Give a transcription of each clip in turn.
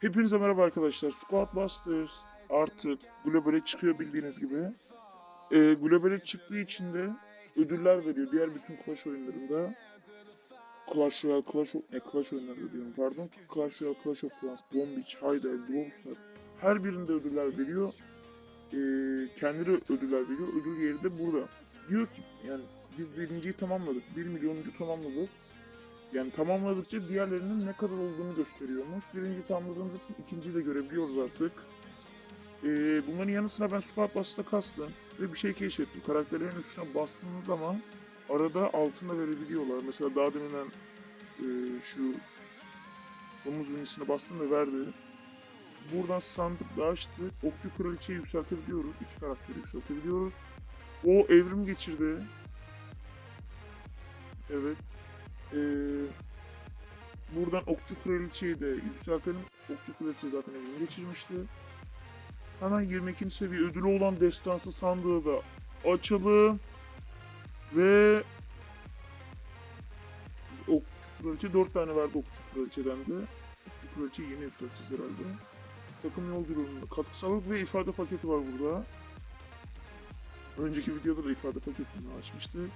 Hepinize merhaba arkadaşlar. Squad Busters artık globale çıkıyor bildiğiniz gibi. Ee, globale çıktığı için de ödüller veriyor. Diğer bütün Clash oyunlarında Clash Royale, Clash e, Clash oyunlarında diyorum pardon. Clash Royale, Clash of Clans, Bomb Beach, Hideout, Brawl Stars her birinde ödüller veriyor. Ee, kendileri ödüller veriyor. Ödül yeri de burada. Diyor ki yani biz birinciyi tamamladık. 1 milyonuncu tamamladık. Yani tamamladıkça diğerlerinin ne kadar olduğunu gösteriyormuş. Birinci tamamladığımız için ikinciyi de görebiliyoruz artık. Ee, bunların yanı sıra ben Squad Bust'ta kastım ve bir şey keşfettim. Karakterlerin üstüne bastığınız zaman arada altın da verebiliyorlar. Mesela daha deminden e, şu domuz ünlüsüne bastım ve verdi. Buradan sandıkla açtık. Okçu kraliçeyi yükseltebiliyoruz. İki karakteri yükseltebiliyoruz. O evrim geçirdi. Evet. Ee, buradan Okçu Kraliçeyi de yükseltelim. Okçu Kraliçe zaten evini geçirmişti. Hemen 22. seviye ödülü olan destansı sandığı da açalım. Ve Okçu Kraliçe 4 tane verdi Okçu Kraliçe'den de. Okçu Kraliçeyi yeni yükselteceğiz herhalde. Takım yolculuğunda katkısallık ve ifade paketi var burada. Önceki videoda da ifade paketini açmıştık.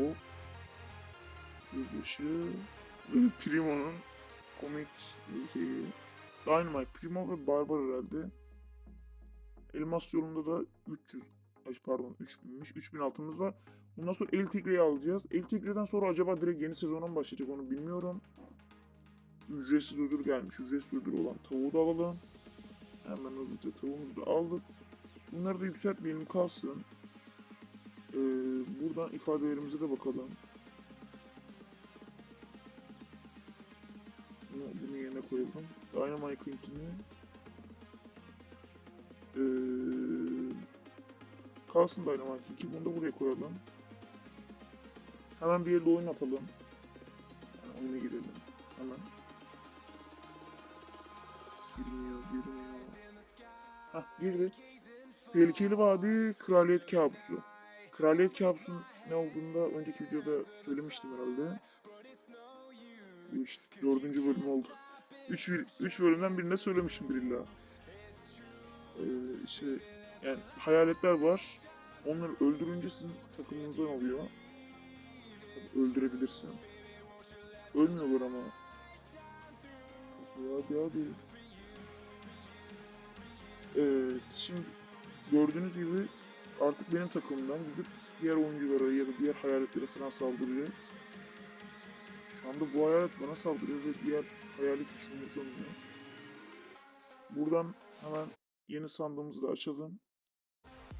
O Yılbaşı ve Primo'nun komik şeyi. Dynamite, Primo ve Barbar herhalde. Elmas yolunda da 300, ay pardon 3000'miş, 3000 altımız var. Bundan sonra El Tigre'yi alacağız. El Tigre'den sonra acaba direkt yeni sezona mı başlayacak onu bilmiyorum. Ücretsiz ödül gelmiş. Ücretsiz ödül olan tavuğu da alalım. Hemen hızlıca tavuğumuzu da aldık. Bunları da yükseltmeyelim kalsın. Ee, buradan ifadelerimize de bakalım. Bunu, yerine koyalım. Dynamite'ınkini ee, kalsın Dynamite'ınki. Bunu da buraya koyalım. Hemen bir yerde oyun atalım. Yani oyuna girelim. Hemen. Girmiyor, girmiyor. Hah girdik. Tehlikeli Vadi Kraliyet Kabusu. Kraliyet Kabusu'nun ne olduğunu da önceki videoda söylemiştim herhalde. Bu işte dördüncü bölüm oldu. Üç, bir- üç bölümden birinde söylemişimdir illa. Ee, işte yani hayaletler var. Onları öldürünce sizin takımınızdan oluyor. Öldürebilirsin. Ölmüyorlar ama. Hadi hadi. Evet, şimdi gördüğünüz gibi artık benim takımımdan gidip diğer oyunculara ya da diğer hayaletlere falan saldırıyor. Şu bu hayalet bana saldırıyor ve diğer hayalet hiç umursamıyor. Buradan hemen yeni sandığımızı da açalım.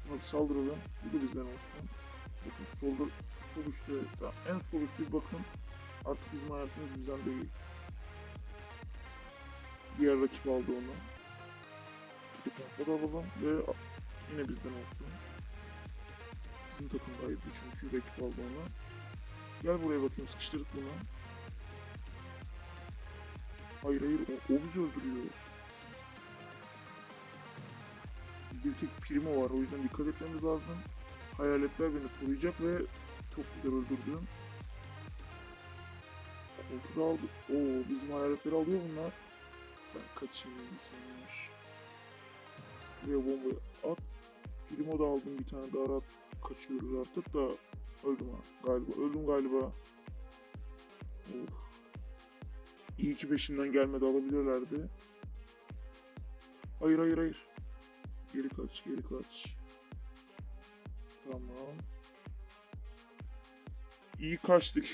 Buna saldıralım. Bu da bizden olsun. Bakın solda, sol üstte, en sol üstte bir bakın. Artık bizim hayatımız bizden değil. Diğer rakip aldı onu. Bir da alalım ve yine bizden olsun. Bizim takımdaydı çünkü rakip aldı onu. Gel buraya bakayım sıkıştırdık bunu. Hayır hayır o, o bizi öldürüyor. Bizde bir tek primo var o yüzden dikkat etmemiz lazım. Hayaletler beni koruyacak ve çok güzel öldürdüm. Koltuğu aldı. Oo bizim hayaletleri alıyor bunlar. Ben kaçayım insanlar. Buraya bombayı at. Primo da aldım bir tane daha rahat kaçıyoruz artık da öldüm ha galiba. Öldüm galiba. Of. İyi ki peşimden gelmedi alabilirlerdi. Hayır hayır hayır. Geri kaç geri kaç. Tamam. İyi kaçtık.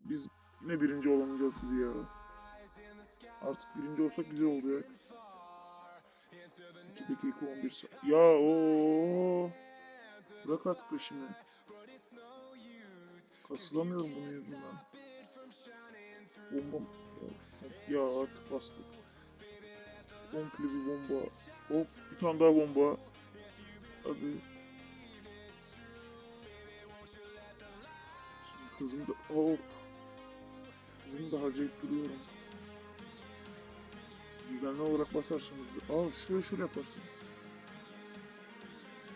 Biz yine birinci olamayacağız gibi ya. Artık birinci olsak güzel olacak. 2 dakika 11 saat. Ya o Bırak artık peşimi. Kasılamıyorum bunun yüzünden. Bombam. Ya artık bastık. Komple bir bomba. Hop bir tane daha bomba. Hadi. Hızımı da hop. Hızımı da harcayıp duruyorum. Düzenli olarak basarsanız. Aa şöyle şöyle yaparsın.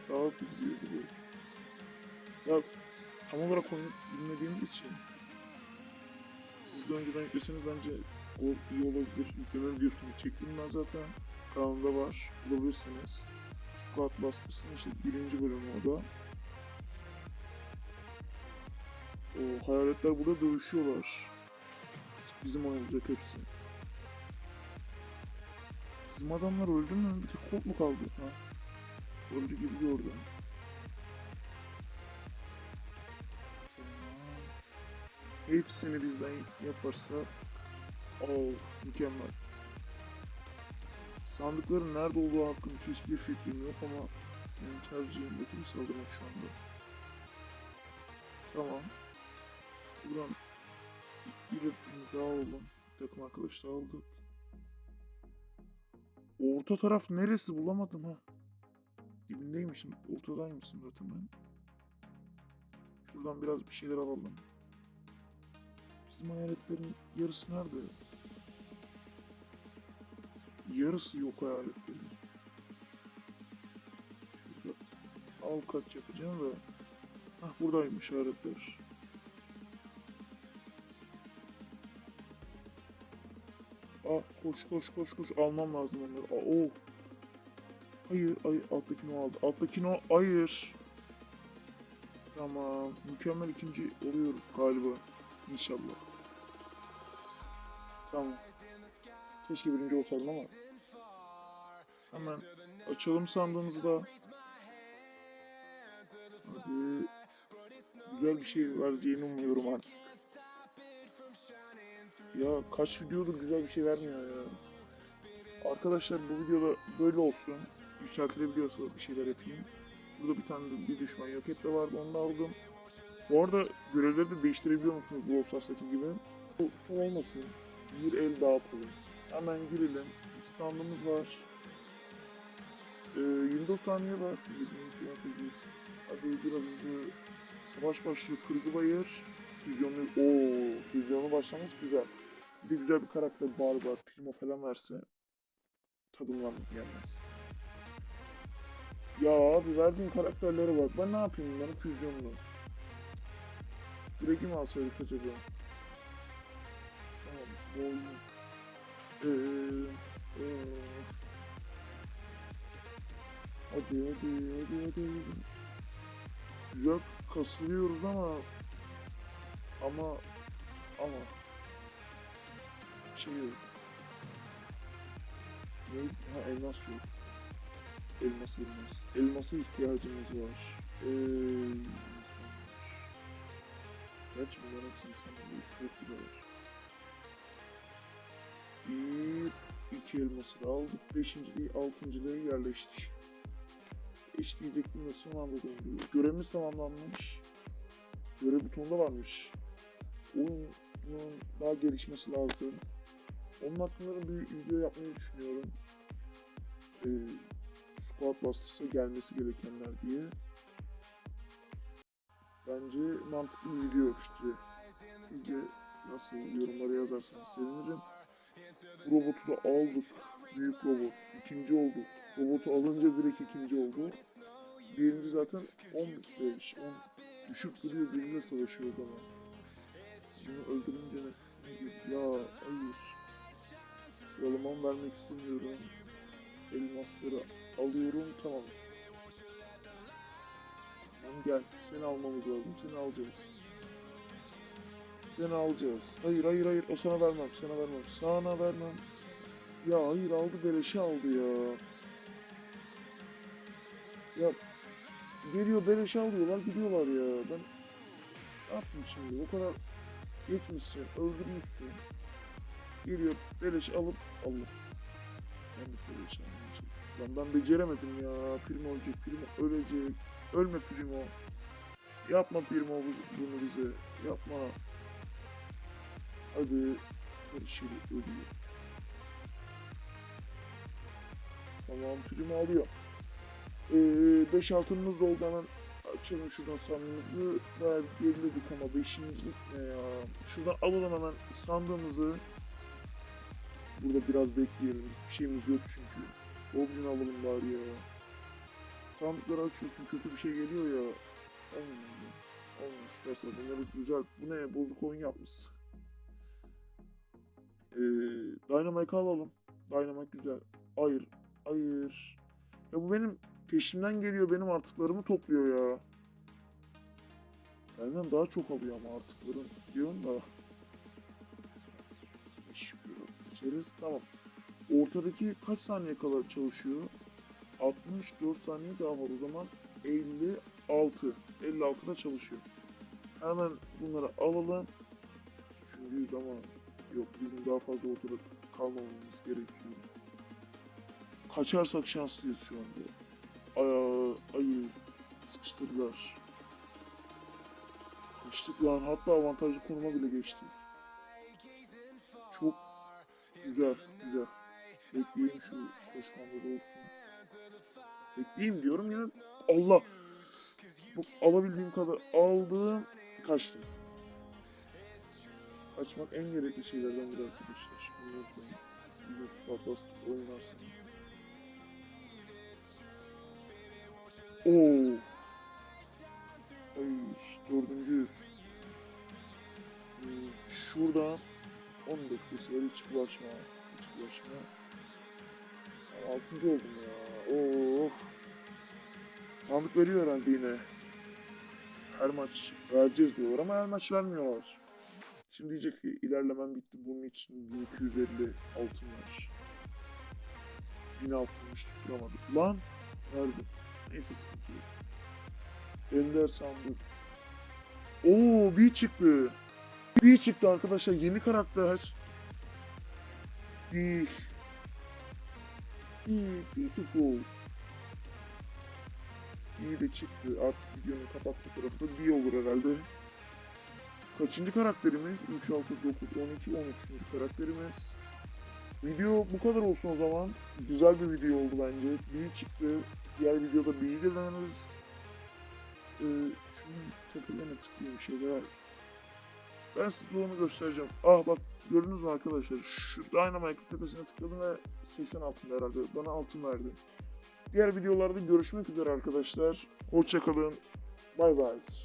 Daha hızlı gidiyor gibi. Ya tam olarak oyunu bilmediğimiz için siz de önceden yükleseniz bence O iyi olabilir. Yükleme videosunu çektim ben zaten. Kanalımda var. Bulabilirsiniz. Squad Busters'ın işte birinci bölümü o da. O hayaletler burada dövüşüyorlar. Bizim oynayacak hepsi. Bizim adamlar öldü mü? Bir tek Colt mu kaldı? Ha. Öldü gibi gördüm. Hepsini bizden yaparsa Oh, mükemmel. Sandıkların nerede olduğu hakkında hiçbir fikrim yok ama benim tercihim ötürü saldırmak şu anda. Tamam. Buradan bir bir daha oldum. Takım arkadaş daha aldık. Orta taraf neresi bulamadım ha. Dibindeymişim. Ortadaymışım zaten ben. Şuradan biraz bir şeyler alalım. Bizim hayaletlerin yarısı nerede? Yarısı yok hayaletlerin. Şurada al kaç yapacağım da. Hah buradaymış hayaletler. Ah koş koş koş koş almam lazım onları. Aa, oh. Hayır, hayır alttakini aldı. Alttakini o hayır. Tamam. Mükemmel ikinci oluyoruz galiba. İnşallah. Tamam. Keşke birinci olsaydım ama. Hemen açalım sandığımızı da. Hadi. Güzel bir şey vereceğini umuyorum artık. Ya kaç videodur güzel bir şey vermiyor ya. Arkadaşlar bu videoda böyle olsun. Yükseltilebiliyorsa bir şeyler yapayım. Burada bir tane bir düşman yok et de vardı onu da aldım. Bu arada görevleri de değiştirebiliyor musunuz Brawl gibi? Bu son olmasın. Bir el dağıtalım. Hemen girelim. İki sandığımız var. Ee, 24 saniye var. 23, 18. Hadi biraz hızlı. Savaş başlıyor. Kırgı bayır. Füzyonlu. Oo, füzyonu başlamış güzel. Bir de güzel bir karakter Barbar, Primo falan verse tadımdan gelmez. Ya abi verdiğin karakterlere bak. Ben ne yapayım bunların füzyonunu? Greg'i mi alsaydık acaba? Tamam, bu oyun. Ee, ee. Hadi hadi hadi hadi. Güzel kasılıyoruz ama ama ama şey yok. Ne? Ha elmas yok. Elmas elmas. Elmasa ihtiyacımız var. Ee, var. Gerçi bunların hepsi insan değil. Çok güzel var. Bir, iki elması da aldık. Beşinciliği, altıncılığı yerleştik. İş diyecektim de son anda döndü. Görevimiz tamamlanmış. Görev butonu da varmış. Oyunun daha gelişmesi lazım. Onun hakkında da bir video yapmayı düşünüyorum. Ee, Squad Busters'a gelmesi gerekenler diye. Bence mantıklı bir video fikri. Sizce nasıl yorumlara yazarsanız sevinirim. Robotu da aldık. Büyük robot. İkinci olduk. Robotu alınca direkt ikinci oldu. Birinci zaten 15, 10 düşük duruyor benimle savaşıyor o zaman. Bunu öldürünce ne? Ya hayır. Sıralamamı vermek istemiyorum. Elmasları alıyorum tamam. Tamam gel seni almamız lazım seni alacağız. Seni alacağız. Hayır hayır hayır o sana vermem sana vermem sana vermem. Ya hayır aldı beleşe aldı ya. Ya geliyor beleşe alıyorlar gidiyorlar ya. Ben ne yaptım şimdi o kadar geçmişsin öldürmüşsün. Geliyor beleş alıp Allah. Ben de beleş almayacağım. Lan ben beceremedim ya. Primo ölecek, Primo ölecek. Ölme Primo. Yapma Primo bu- bunu bize. Yapma. Hadi. Her şey ölüyor. Tamam Primo alıyor. 5 altınımız da oldu hemen açalım şuradan sandığımızı. Daha geriledik ama 5. ne ya. Şuradan alalım hemen sandığımızı. Burada biraz bekleyelim. Hiçbir şeyimiz yok çünkü. Goblin alalım bari ya. Sandıkları açıyorsun kötü bir şey geliyor ya. Olmuyor. Olmuyor istersen bunları güzel. Bu ne bozuk oyun yapmış. Ee, Dynamite alalım. Dynamite güzel. Hayır. Hayır. Ya bu benim peşimden geliyor. Benim artıklarımı topluyor ya. Benden daha çok alıyor ama artıklarım diyorsun da. Şükür. İçeriz. Tamam. Ortadaki kaç saniye kadar çalışıyor? 64 saniye daha var. O zaman 56. 56'da çalışıyor. Hemen bunları alalım. Düşündüğü zaman yok bizim daha fazla ortada kalmamamız gerekiyor. Kaçarsak şanslıyız şu anda. Ay, ayı sıkıştırdılar. Kaçtık lan hatta avantajlı konuma bile geçti. Çok güzel güzel. Bekleyeyim şu koşmamda da olsun. Bekleyeyim diyorum yine Allah. Bu alabildiğim kadar aldım. Kaçtım. Kaçmak en gerekli şeylerden biri arkadaşlar. Unutmayın. Bir de Spartast oynarsanız. Oo. Ay, dördüncüyüz. Hmm, Şuradan 14 kesiler hiç bulaşma. Hiç bulaşma. Ben altıncı oldum ya. Oo. Sandık veriyor herhalde yine. Her maç vereceğiz diyorlar ama her maç vermiyorlar. Şimdi diyecek ki ilerlemem bitti bunun için 1250 altın var. 1000 altınmış tutturamadık. Lan verdim. Neyse sıkıntı yok. Ender sandık. Oo bir çıktı. Bir çıktı arkadaşlar yeni karakter. Bir. Bir beautiful. İyi de çıktı. Artık videonun kapat fotoğrafı bir olur herhalde. Kaçıncı karakterimiz? 3, 6, 9, 12, 13. karakterimiz. Video bu kadar olsun o zaman. Güzel bir video oldu bence. Bir çıktı. Diğer videoda bir de deneriz. Ee, şunu takılarına tıklayayım şeyler. Ben size onu göstereceğim. Ah bak gördünüz mü arkadaşlar? Şu Dynamite tepesine tıkladım ve 80 altında herhalde. Bana altın verdi. Diğer videolarda görüşmek üzere arkadaşlar. Hoşçakalın. Bay bay.